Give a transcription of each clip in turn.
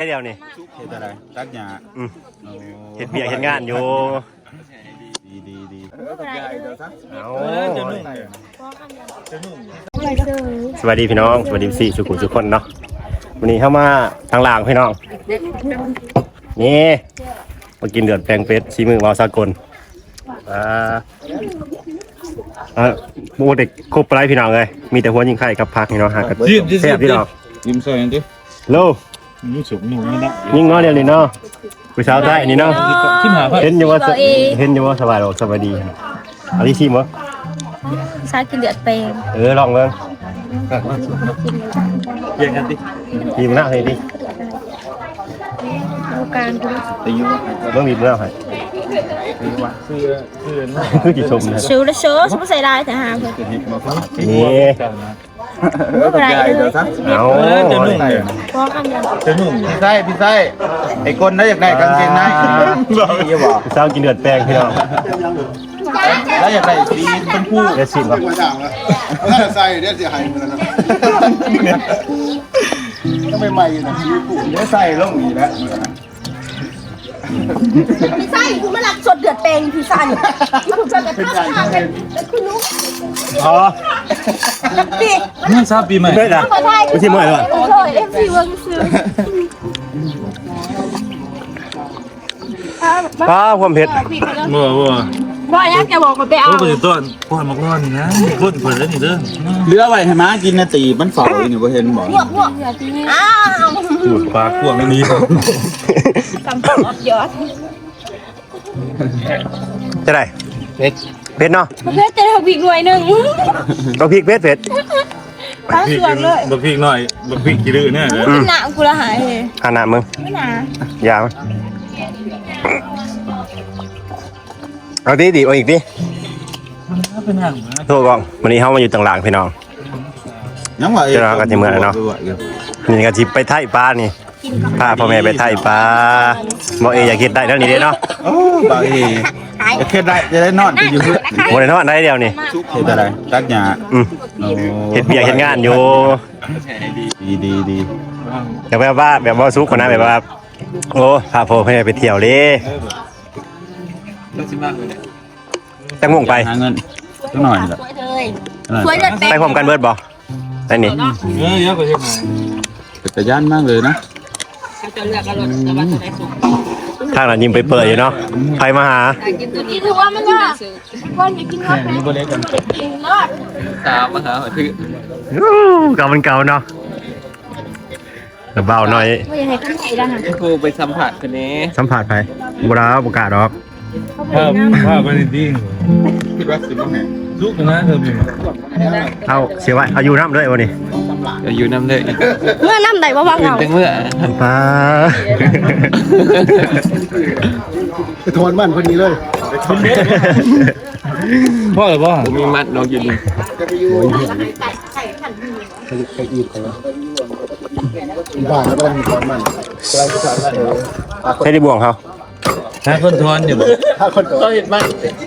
ค่เดียวนี่เฮ็ดอะไรตัดหญ้าอืมโอ้เฮ็ดเบียกเฮ็ดงานอยู่ดีดีดีเอาสวัสดีพี่น้อง สวัสดีสี่สุขุมทุกคนเนาะวันนี้เข้ามาทางล่างพี่น้อง นี่มากินเดือดแปลงเป็ดชีมือวาวสากลอ่าอ่าโมเด็กครบไรพี่น้องเลยมีแต่หัวยิงไข่กับพักพี่น้องหากันจิ้มจิ้มแซ่บพี่น้องยิ้มซอยหน่อยดิโล รู้สึกหนูนี่นะยิงเนาะเดี๋ยวนี้เนาะผู้สาวใต้นี่เนาะขึ้นหาพ่อเห็นอยู่ว่าสเห็นอยู่ว่าสบายหรอกสบายดีอันนี้ชิมวะซากินเดือดเปรมเออลองเบิ่งเพียงกันดิชิมหน้าให้ดิดูการดูแต่อยู่เบิ่งบีบเนื้อให้เสื้อเสื้อนะคือกี่ชมนะชิวและโชว์ฉันไม่ใส่ได้แต่หาเพื่อนจะ เฮ็ดมาฝากนี่ไม่เป็นไรเลยเอาจะนุ่งพร้อมกันยังจะนุ่งพี่ไส้พี่ไส้ไอ้คนนั้นอยากได้กางเกงในนี่บ่ผู้สาวกินเดือดแป้งพี่น้องแล้วอยากได้สีชมพูเดี๋ยวชิมวะมาด่างแล้วแล้วใส่เนี่ยเสียหายหมดแล้วนะก็ไม่ใหม่นะชีวิตกูเดี๋ยวใส่ลงนี่แหละพี่ไส้คุณมาหลักสดเดือดเปรมพี่สันคุณจะกระทำทางกันคุณรู้อ๋อดินั่นทราบปีใหม่เฮ้ยนะขอทายไม่ใช่เมื่อยหรอโอ้ยเอฟซีเวิร์กซื้อป้าความเผ็ดบ่บ่ว่าอ ยากจะบอกคนไปเอาโอ้ยต้นป้อนมักร้อนนี่นะพูดเปิดแล้วนี่เด้อเหลือไว้ให้ม้ากินนาตีมันเฝ้าอยู่นี่บ่เห็นบ่พวกพวกอ้าวพูดปากพวกนี้กำปั้นอดยอดจะได้เผ็ดเผ็ดเนาะเพื่อจะทำอีกหน่วยหนึ่งต้องพริกเผ็ดเผ็ดทั้งส่วนเลยบักพริกหน่อยบักพริกกี่ดื้อเนี่ยอืมหนากูละหายเลยอานามึงไม่หนาอยามั้ย เอาดิดิเอาอีกดิเป็นห่างนะโทษกองวันนี้เฮามาอยู่ต่างหลังพี่น้อง ยังว่าเดี๋ยวเราก็จะเมื่อยเนาะ นี่ก็สิไปไถ่ปลานี่พาพ่อแม่ไปไถ่ปลาบ่เออยากเฮ็ดได้แล้วนี่เด้เนาะโอ้บ่าวเอ๋จะเฮ็ดได้จะได้นอนอยู่เพื่อบ่ได้นอนได้เดียวนี่เฮ็ดอะไรตัดหญ้าอืมโอ้เฮ็ดเบียกเฮ็ดงานอยู่ดีดีดีแต่แบบว่าแบบว่าสุกคนนะแบบว่าโอ้พาพ่อแม่ไปเที่ยวเด้ จังม่วงไป หาเงินสักหน่อยละสวยเลยสวยเดือดเปรไปมพร้อมกันเบิดบ่ได้นี่เออเยอะกว่าใช่ไหมเป็นตะย่านมากเลยนะทางนั้นยิ้มไปเปิดอยู่เนาะใครมาหานี่ถือว่ามันว่าวันนี้กินรอดไปกินรอดอู้เก่ามันเก่าเนาะแต่เบาหน่อยไม่อยากให้ข้างในได้ค่ะครูไปสัมผัสคนนี้ สัมผัสไปบ่ได้ประกาศดอก ภาพภาพเป็นดิ้งคิดว่าสิบ่แม่ลูกนะเธอมีเอาเสียไว้เอาอยู่น้ำด้วยวันนี้อยู่น้ำเลยเมื่อน้ำไหนว่าว่างตื่นเอาตั้งเมื่อปลาไปทอนบ้านคนนี้เลยพ่อหรือพ่อมีมัดนกอยู่นี่จะไปอยู่ไปอีกไปบ้านแล้วก็มีทอนมันกำลังจะทำอะไรใช่ที่บ่วงเขา ถ้าคนทอนอยู่บ่ถ้าคนตัวเห็นมัน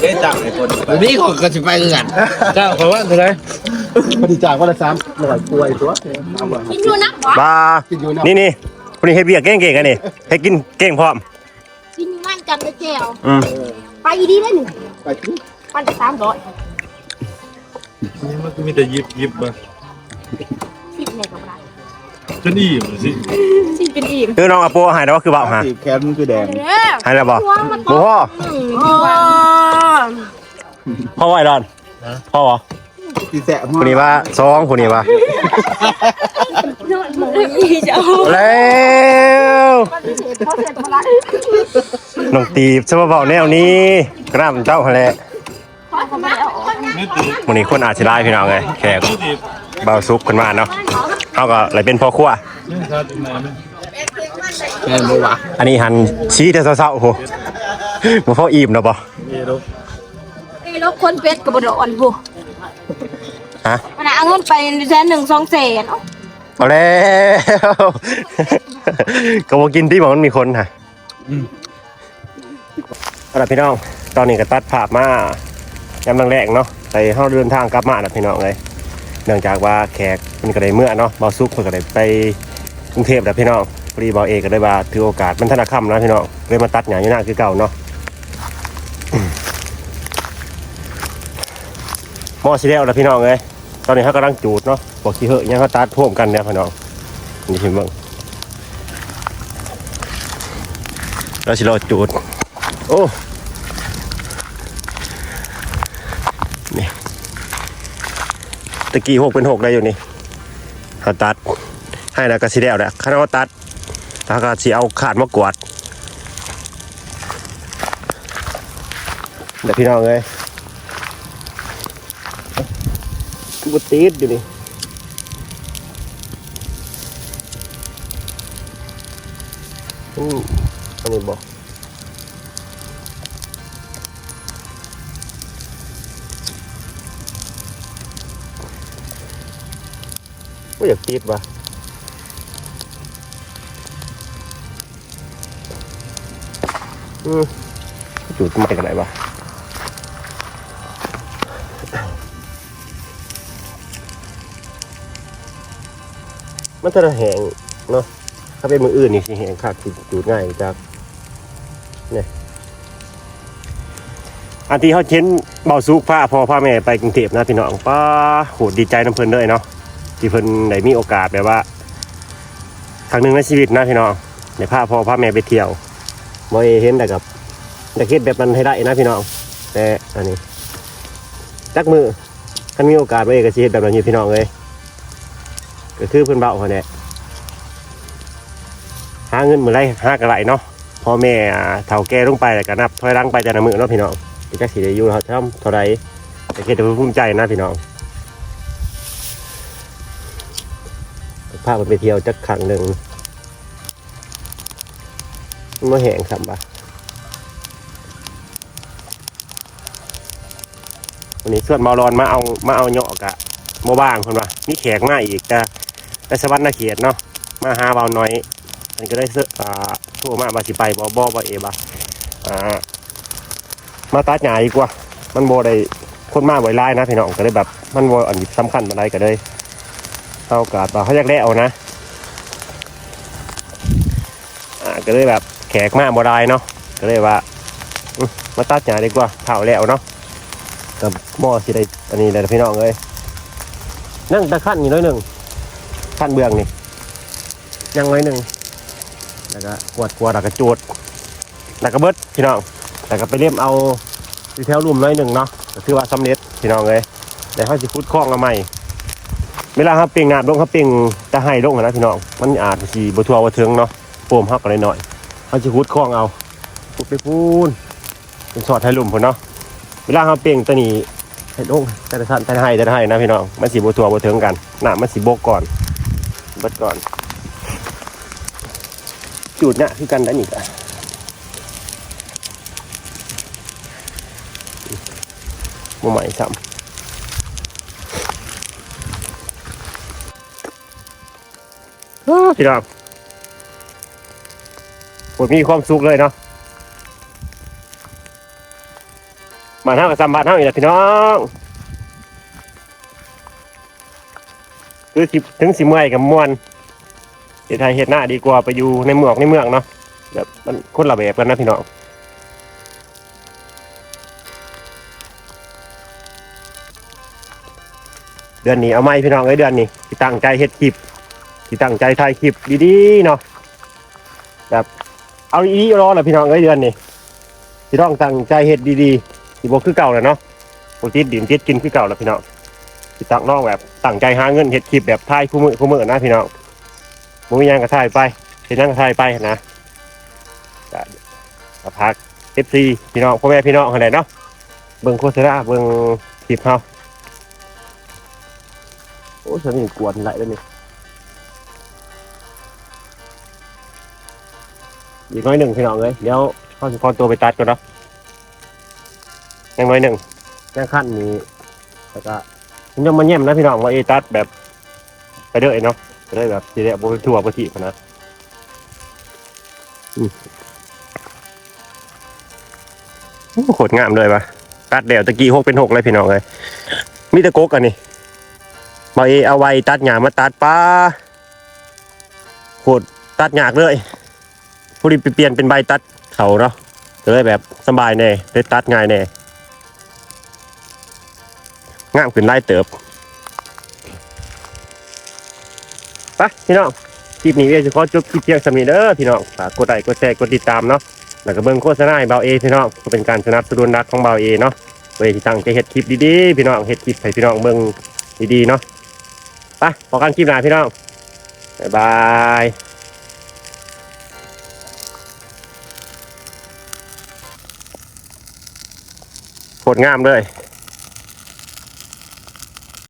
เอ๊ะจับไอ้คนนี่เขาก็จะไปเงินเจ้าขอว่าเท่าไรบริจาควันละสามหน่วยป่วยตัวเอาบ่กินอยู่นักวะปลากินอยู่นะนี่นี่คนนี้เฮ็ดเบียกเก่งๆกันนี่ให้กินเก่งพร้อมกินอยู่นั่นจังเลยแก้วอืมไปดีได้หนึ่งไปที่ปันจะสามร้อยนี่มันก็มีแต่ยิบยิบมาสิบเนี่ยกับไร จนอิ่มสิสิบเป็นอีกคือน้องอาโปหายแล้วว่าคือเบาหาสีแขนมันคือแดงเด้อหายแล้วบ่ตัวมันบ่พ่อโอ้พ่อไหวดอนพ่อบ่สีแสะคนนี้ว่าสองคนนี้ว่ายจะเอาแล้วเขาเสร็จมาละน้องตีบสมาเบาแนวนี้กล้ามเจ้าหั่นแหละเขาไม่เอาไม่ตีวันนี้คนอาจจะได้พี่น้องเลยแขกไม่ตี เบาซุกคนมาเนาะเขาก็เลยเป็นพ่อครัวไม่ทราบเป็นไงไหมเงินบัวอันนี้หันชี้แต่เศร้าๆโอ้โหบ่พออิ่มเนาะบ่เยโรไอ้รถคนเป็ดกับบดอ่อนผู้ฮะมันเอาเงินไปแสนหนึ่งสองแสนเอาแล้วก็บ่กินที่บอกมันมีคนค่ะเอาล่ะพี่น้อง ตอนนี้ก็ตัดภาพมายามแรกๆเนาะไปเฮาเดินทางกลับมาแล้วพี่น้องเลย เนื่องจากว่าแขกมันก็ได้เมื่อเนาะเบาซุกเพิ่นก็ได้ไปกรุงเทพแล้วพี่น้องพอดีบอกเอกก็ได้ว่าถือโอกาสมันธนาคำนะพี่น้องเลยมาตัดหญ้าอยู่หน้าคือเก่าเนาะหม้อสีแล้วแล้วพี่น้องเอ้ยตอนนี้เขากำลังจูดเนาะบอกสีเหอะยังเขาตัดพ่วมกันเนี่ยพี่น้องนี่พี่เบิ่งแล้วสิรอจูด โอ้ ตะกี้หกเป็นหกได้อยู่นี่เขาตัดให้นะก็สีแล้วแหละข้าเขาตัดแล้วก็สีเอาขาดมากวาดเดี๋ยวพี่น้องเอ้ยกูติดอยู่นี่อืมอันนี้บอก ว่าอยากติดว่ะอืมจุดไม่กันไหนวะมันจะแหงเนาะถ้าเป็นมืออื่นนี่สิแหงคักสิจูดง่ายจากเนี่ยอันที่เขาเช้นเบาซุกผ้าพอพ่อแม่ไปกรุงเทพนะพี่น้องป้าโหดดีใจน้ำเพลินเลยเนาะ ที่เพิ่นได้มีโอกาสแบบว่าครั้งหนึ่งในชีวิตนะพี่น้องในพาพ่อพาแม่ไปเที่ยวบ่ได้เห็นแต่กับแต่คิดแบบนั้นให้ได้นะพี่น้องแต่อันนี้จักมือคันมีโอกาสไปก็สิเฮ็ดแบบนั้นอยู่พี่น้องเลยก็คือเพื่อนเบาเขาเนี่ยหาเงินมือไรหากระไรเนาะพ่อแม่เฒ่าแก่ลงไปแล้วก็นับถอยหลังไปแต่ละมือเนาะพี่น้องที่จะสิได้อยู่เขาทำเท่าไรแต่คิดแต่เพื่อภูมิใจนะพี่น้อง พามันไปเที่ยวจักครั้งหนึ่งมันบ่แห้งสัมปะวันนี้ส่วนเมารอนมาเอามาเอาเหยาะกะโมบ้างคนว่ามีแขกมาอีกแต่แต่สวรรค์นาเขตเนาะมาหาเบาน้อยอันก็ได้เสื้ออ่าทั่วมาบาสิไปบอบอบอเอบาอ่ามาตัดหญ้าดีกว่า มันโบได้คนมาไว้ไล่นะพี่น้องก็เลยแบบ มันโบอันนี้สำคัญมาได้ก็เลย เอากาสต่อเขาอยากได้เอานะอ่าก็เลยแบบแขกมากบ่ได้เนาะก็เลยว่ามาตัดหญ้าดีกว่าเผาแล้วเนาะกับหม้อสิได้อันนี้เลยนะพี่น้องเลยนั่งตะขั้นอยู่น้อยหนึ่งขั้นเบื้องนี่ยังไว้หนึ่งแล้วก็กวดกวดแล้วก็จูดแล้วก็เบิดพี่น้องแล้วก็ไปเลี่ยมเอาที่แถวรุ่มน้อยหนึ่งเนาะก็คือว่าสำเร็จพี่น้องเลยแต่เขาจะพุดคล้องเอาใหม่ เวลาเขาเปลี่ยงน้ำลงเขาเปลี่ยงตะไห้ลงนะพี่น้องมันอาจสีบทัวบเทิงเนาะโฟมเขาก็เลยหน่อยเขาจะพุดคล้องเอาพุดไปพูนเป็นสอดไทยลุ่มพุ่นเนาะเวลาเขาเปลี่ยงตัวนี้ให้ลงแต่ละสั้นแต่ละไห้แต่ละไห้นะพี่น้องมันสีบทัวบเทิงกันน้ำมันสีบกก่อนบิดก่อนจูดเนี่ยคือกันได้อีกอะมาใหม่ซ้ำ พี่น้องผมมีความสุขเลยเนาะมานเท่ากับซ้ำบานเท่าอีกแล้วพี่น้องคือสิถึงสิเมื่อยกับมวนเฮ็ดไทยเฮ็ดหน้าดีกว่าไปอยู่ในเมืองในเมืองเนาะแบบมันคนละแบบกันนะพี่น้องเดือนนี้เอาไหมพี่น้องเอ้เดือนนี้ตั้งใจเฮ็ดคลิป ที่ตั้งใจถ่ายคลิปดีๆเนาะแบบเอาอีรอแหละพี่น้องเอ้ยเดือนนี้ที่ต้องตั้งใจเฮ็ดดีๆที่บ่คือเก่าแล้วเนาะบ่ติดดินติดกินคือเก่าแล้วพี่น้องที่ตั้งน้องแบบตั้งใจหาเงินเฮ็ดคลิปแบบถ่ายคู่มือคู่มือนะพี่น้องมึงยังกระถ่ายไปเห็นยังกระถ่ายไปนะก็พักเอฟซีพี่น้องพ่อแม่พี่น้องอะไรเนาะเบิ่งโฆษณาเบิ่งคลิปเฮาโอ้ฉันนี่กวนไหลแล้วนี่ อีกน้อยหนึ่งพี่น้องเลยเดี๋ยวเขาจะขอตัวไปตัดก่อนเนาะยังน้อยหนึ่งยังขั้นนี้แล้วก็ผมยังมาเยี่ยมนะพี่น้องว่าเอตัดแบบไปเด้อเนาะจะได้แบบทีเดียวบนทั่วประทีปนะอืมโหโคตรงามเลยปะตัดเดี่ยวตะกี้หกเป็นหกเลยพี่น้องเลยมีตะกกอันนี้บอเอาไว้ตัดหญ้ามาตัดป้าโคตรตัดหยากเลย ผู้ดีไปเปลี่ยนเป็นใบตัดเขาเนาะก็เลยแบบสบายแน่ได้ตัดง่ายแน่งามขึ้นไล่เติบไปพี่น้องคลิปนี้เอจะขอจบคลิปเพียงสำนี้เด้อพี่น้องฝากกดไลค์กดแชร์กดติดตามเนาะแล้วก็เบิ่งโฆษณาให้เบาเอพี่น้องก็เป็นการสนับสนุนรักของเบาเอเนาะเว้ยที่ตั้งใจเฮ็ดคลิปดีๆพี่น้องเฮ็ดคลิปให้พี่น้องเบิ่งดีๆเนาะไปพอกันคลิปหน้าพี่น้องบ๊ายบาย โคตรงามเลย